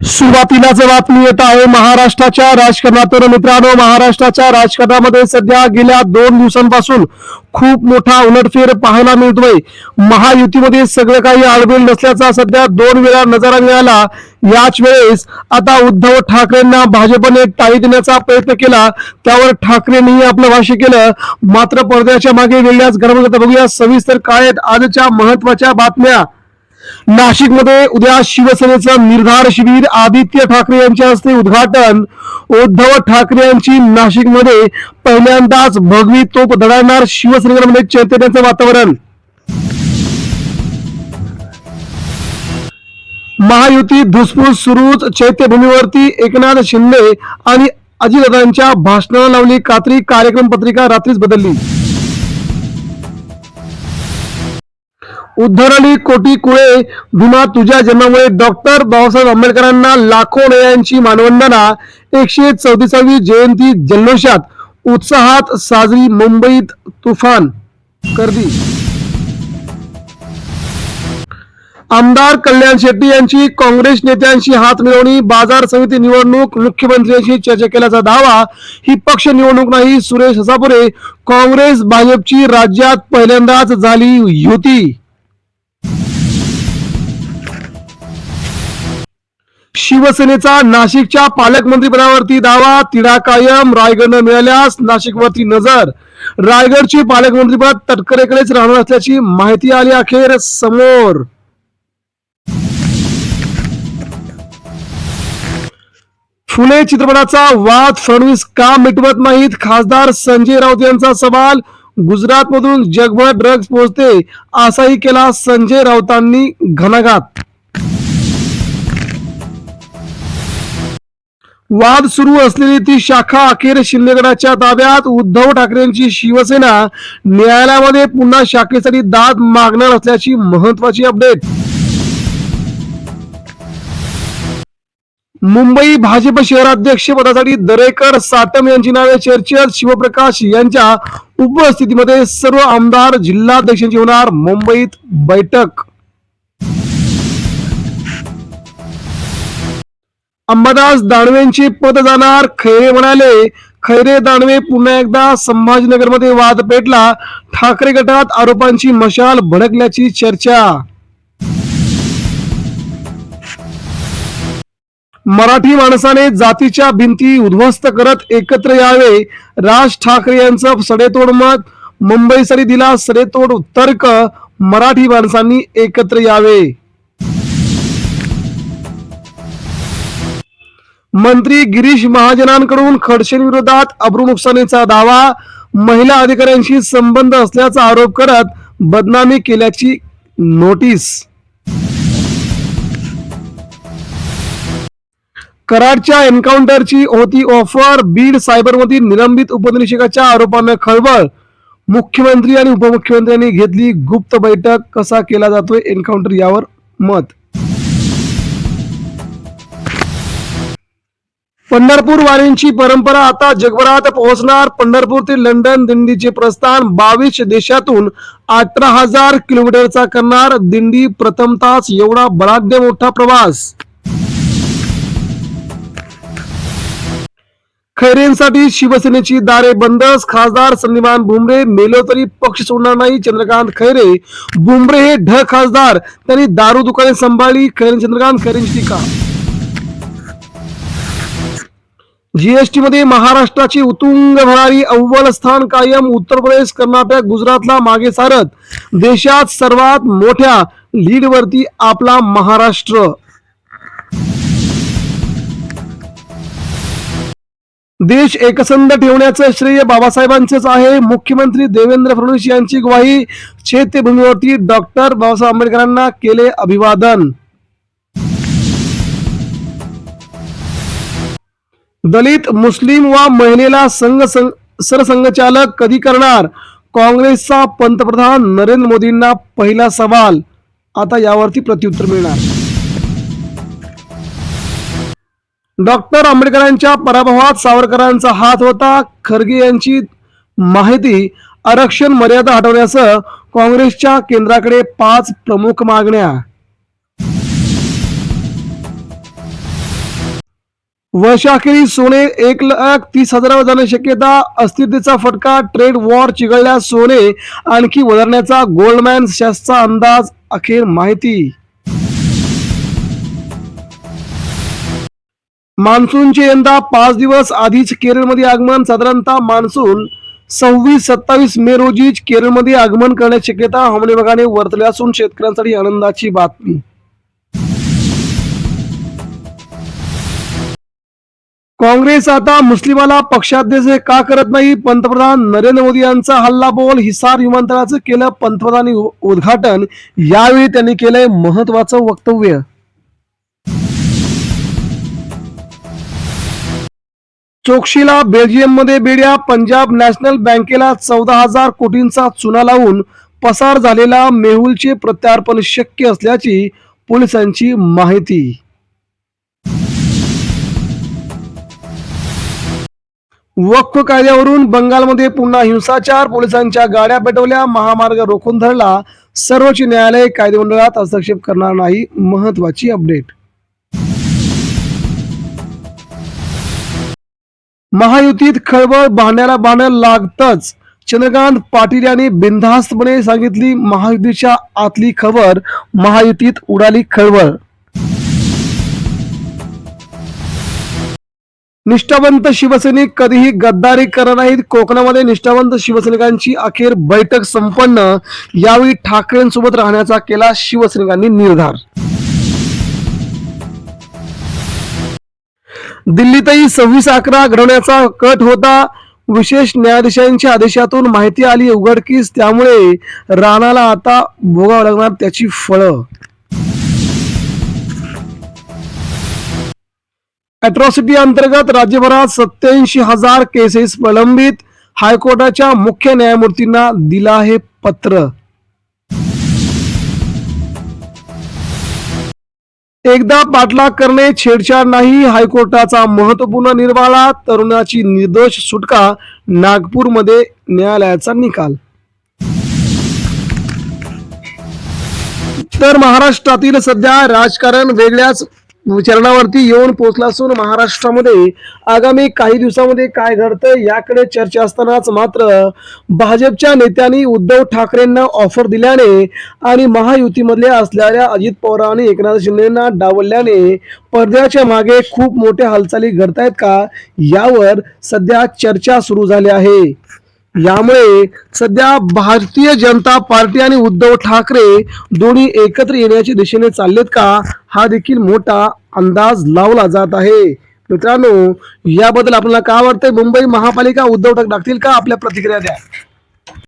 सुरुवातीलाच बातमी येत आहे महाराष्ट्राच्या राजकारणातून मित्रांनो महाराष्ट्राच्या राजकारणामध्ये सध्या गेल्या दोन दिवसांपासून खूप मोठा उलटफेर पाहायला मिळतोय. महायुतीमध्ये सगळं काही आडबेल नसल्याचा सध्या दोन वेळा नजारा मिळाला. याच वेळेस आता उद्धव ठाकरेंना भाजपने टाळी देण्याचा प्रयत्न केला. त्यावर ठाकरेंनीही आपलं भाष्य केलं. मात्र पडद्याच्या मागे वेगळ्याच घडवत बघूया. सविस्तर काय आजच्या महत्त्वाच्या बातम्या. नाशिकमध्ये उद्या शिवसेनेचं निर्धार शिबिर. आदित्य ठाकरे यांच्या हस्ते उद्घाटन. उद्धव ठाकरे यांची नाशिकमध्ये पहिल्यांदाच भगवी तोप धडाडणार शिवसेनेमध्ये चैतन्याचं वातावरण. महायुती धुसफूस सुरूच. चैत्यभूमीवरती एकनाथ शिंदे आणि अजितदादांच्या भाषणाला लावली कात्री. कार्यक्रम पत्रिका रात्रीच बदलली. उद्धरली कोटी कुळे भीमा तुझ्या जन्मामुळे डॉक्टर बाबासाहेब आंबेडकरांना लाखो नयांची मानवंदना एकशे चौतीसावी जयंती जल्लोषात उत्साहात साजरी मुंबईत तुफान गर्दी. आमदार कल्याण शेट्टी यांची काँग्रेस नेत्यांशी हात मिळवणी बाजार समिती निवडणूक मुख्यमंत्र्यांशी चर्चा केल्याचा दावा ही पक्ष निवडणूक नाही सुरेश हसापुरे काँग्रेस भाजपची राज्यात पहिल्यांदाच झाली युती. शिवसेनेचा नाशिकच्या पालकमंत्रीपदावरती दावा तिढा कायम रायगडनं मिळाल्यास नाशिकवरती नजर. रायगडची पालकमंत्रीपद तटकरेकडेच राहणार असल्याची माहिती आली अखेर समोर. फुले चित्रपटाचा वाद फडणवीस का मिटवत नाहीत? खासदार संजय राऊत यांचा सवाल गुजरातमधून जगभर ड्रग्ज पोहोचते असाही केला संजय राऊतांनी घणाघात. वाद सुरू असलेली ती शाखा अखेर शिंदेगडाच्या ताब्यात. उद्धव ठाकरेंची शिवसेना न्यायालयामध्ये पुन्हा शाखेसाठी दाद मागणार असल्याची महत्वाची अपडेट मुंबई भाजप शहराध्यक्ष पदासाठी दरेकर साटम यांची नावे चर्चेत. शिवप्रकाश यांच्या उपस्थितीमध्ये सर्व आमदार जिल्हाध्यक्षांची होणार मुंबईत बैठक. अंबादास दानवेंची पद जाणार खैरे म्हणाले. खैरे दानवे पुन्हा एकदा संभाजीनगरमध्ये वाद पेटला. ठाकरे गटात आरोपांची मशाल भडकल्याची चर्चा. मराठी माणसाने जातीच्या भिंती उद्ध्वस्त करत एकत्र यावे. राज ठाकरे यांचं सडेतोड मत. मुंबईसाठी दिला सडेतोड तर्क. मराठी माणसांनी एकत्र यावे. मंत्री गिरीश महाजनांकडून खडसेंविरोधात अब्रू नुकसानीचा दावा महिला अधिकाऱ्यांशी संबंध असल्याचा आरोप करत बदनामी केल्याची नोटीस. कराडच्या एन्काउंटरची होती ऑफर बीड सायबरमधील निलंबित उपनिरीक्षकाच्या आरोपानं खळबळ. मुख्यमंत्री आणि उपमुख्यमंत्र्यांनी घेतली गुप्त बैठक कसा केला जातोय एन्काउंटर यावर मत? पंढरपूर वारींची परंपरा आता जगभरात पोहोचणार. पंढरपूर ते लंडन दिंडीचे प्रस्थान बावीस देशातून अठरा हजार किलोमीटरचा करणार. दिंडी प्रथम तास एवढा बलाढ्य मोठा प्रवास. खैरेंसाठी शिवसेनेची दारे बंदच खासदार संदीपान बुमरे मेलो तरी पक्ष सोडणार नाही. चंद्रकांत खैरे बुमरे हे ढ खासदार त्यांनी दारू दुकाने सांभाळली. खैरे चंद्रकांत खैरेंची टीका. जीएसटी मध्ये महाराष्ट्राची उतुंग भरारी अव्वल स्थान कायम उत्तर प्रदेश कर्नाटक गुजरातला मागे सारत. देशात सर्वात मोठ्या लीडवरती आपला महाराष्ट्र. देश एकसंध ठेवण्याचं श्रेय बाबासाहेबांचेच आहे. मुख्यमंत्री देवेंद्र फडणवीस यांची ग्वाही. चैत्यभूमीवरती डॉक्टर बाबासाहेब आंबेडकरांना केले अभिवादन. दलित मुस्लिम वा महिलेला संघ सं- सरसंघचालक कधी करणार? काँग्रेसचा पंतप्रधान नरेंद्र मोदींना पहिला सवाल. आता यावरती प्रत्युत्तर मिळणार. डॉक्टर आंबेडकरांच्या पराभवात सावरकरांचा हात होता. खरगे यांची माहिती आरक्षण मर्यादा हटवण्यासह काँग्रेसच्या केंद्राकडे पाच प्रमुख मागण्या. वर्षाखेरी सोने एक लाख तीस हजारावर जाण्याची शक्यता अस्थिरतेचा फटका ट्रेड वॉर चिघळल्यास सोने आणखी वधारण्याचा गोल्डमॅन सॅसचा अंदाज अखेर माहिती. मान्सूनचे यंदा पाच दिवस आधीच केरळमध्ये आगमन साधारणतः मान्सून सव्वीस सत्तावीस मे रोजीच केरळमध्ये आगमन करण्याची शक्यता हवामान विभागाने वर्तवली असून शेतकऱ्यांसाठी आनंदाची बातमी. काँग्रेस आता मुस्लिमाला पक्षाध्यक्ष का करत नाही? पंतप्रधान नरेंद्र मोदी यांचा हल्ला बोल हिसार विमानतळाचं केलं पंतप्रधान उद्घाटन. यावेळी त्यांनी केलंय महत्वाचं वक्तव्य. चोक्शीला बेल्जियममध्ये बेड्या. पंजाब नॅशनल बँकेला चौदा हजार कोटींचा चुना लावून पसार झालेला मेहुलचे प्रत्यार्पण शक्य असल्याची पोलिसांची माहिती. वक्फ कायद्यावरून बंगालमध्ये पुन्हा हिंसाचार पोलिसांच्या गाड्या पेटवल्या महामार्ग रोखून धरला. सर्वोच्च न्यायालय कायदेमंडळात हस्तक्षेप करणार नाही. महत्वाची अपडेट. महायुतीत खळबळ बांधण्याला बांधणं लागतच. चंद्रकांत पाटील यांनी बिनधास्तपणे सांगितली महायुतीच्या आतली खबर महायुतीत उडाली खळबळ. निष्ठावंत शिवसैनिक कधीही गद्दारी करत नाहीत. कोकणामध्ये निष्ठावंत शिवसैनिकांची अखेर बैठक संपन्न. यावेळी ठाकरेंसोबत राहण्याचा केला शिवसैनिकांनी निर्धार. दिल्लीतही सव्वीस अकरा घडवण्याचा कट होता. विशेष न्यायाधीशांच्या आदेशातून माहिती आली उघडकीस. त्यामुळे राणाला आता भोगावं लागणार त्याची फळं. अॅट्रॉसिटी अंतर्गत राज्यभरात सत्याऐंशी हजार केसेस प्रलंबित हायकोर्टाच्या मुख्य न्यायमूर्तींना दिला आहे पत्र. एकदा पाठलाग करणे छेडछाड नाही हायकोर्टाचा महत्त्वपूर्ण निर्वाळा तरुणाची निर्दोष सुटका नागपूरमध्ये न्यायालयाचा निकाल. तर महाराष्ट्रातील सध्या राजकारण वेगळ्याच चरणावरती येऊन पोहोचला असून महाराष्ट्रामध्ये आगामी काही दिवसामध्ये काय घडतं याकडे चर्चा असतानाच मात्र भाजपच्या नेत्यांनी उद्धव ठाकरेंना ऑफर दिल्याने आणि महायुतीमधले असलेल्या अजित पवार आणि एकनाथ शिंदेना डावलल्याने पडद्याच्या मागे खूप मोठ्या हालचाली घडतायत का? यावर सध्या चर्चा सुरू झाली आहे. यामुळे सध्या भारतीय जनता पार्टी आणि उद्धव ठाकरे दोन्ही एकत्र येण्याच्या दिशेने चाललेत का हा देखील मोठा अंदाज लावला जात आहे. मित्रांनो याबद्दल आपल्याला काय वाटतंय? मुंबई महापालिका उद्धव ठाकरे टाकतील का? आपल्या प्रतिक्रिया द्या.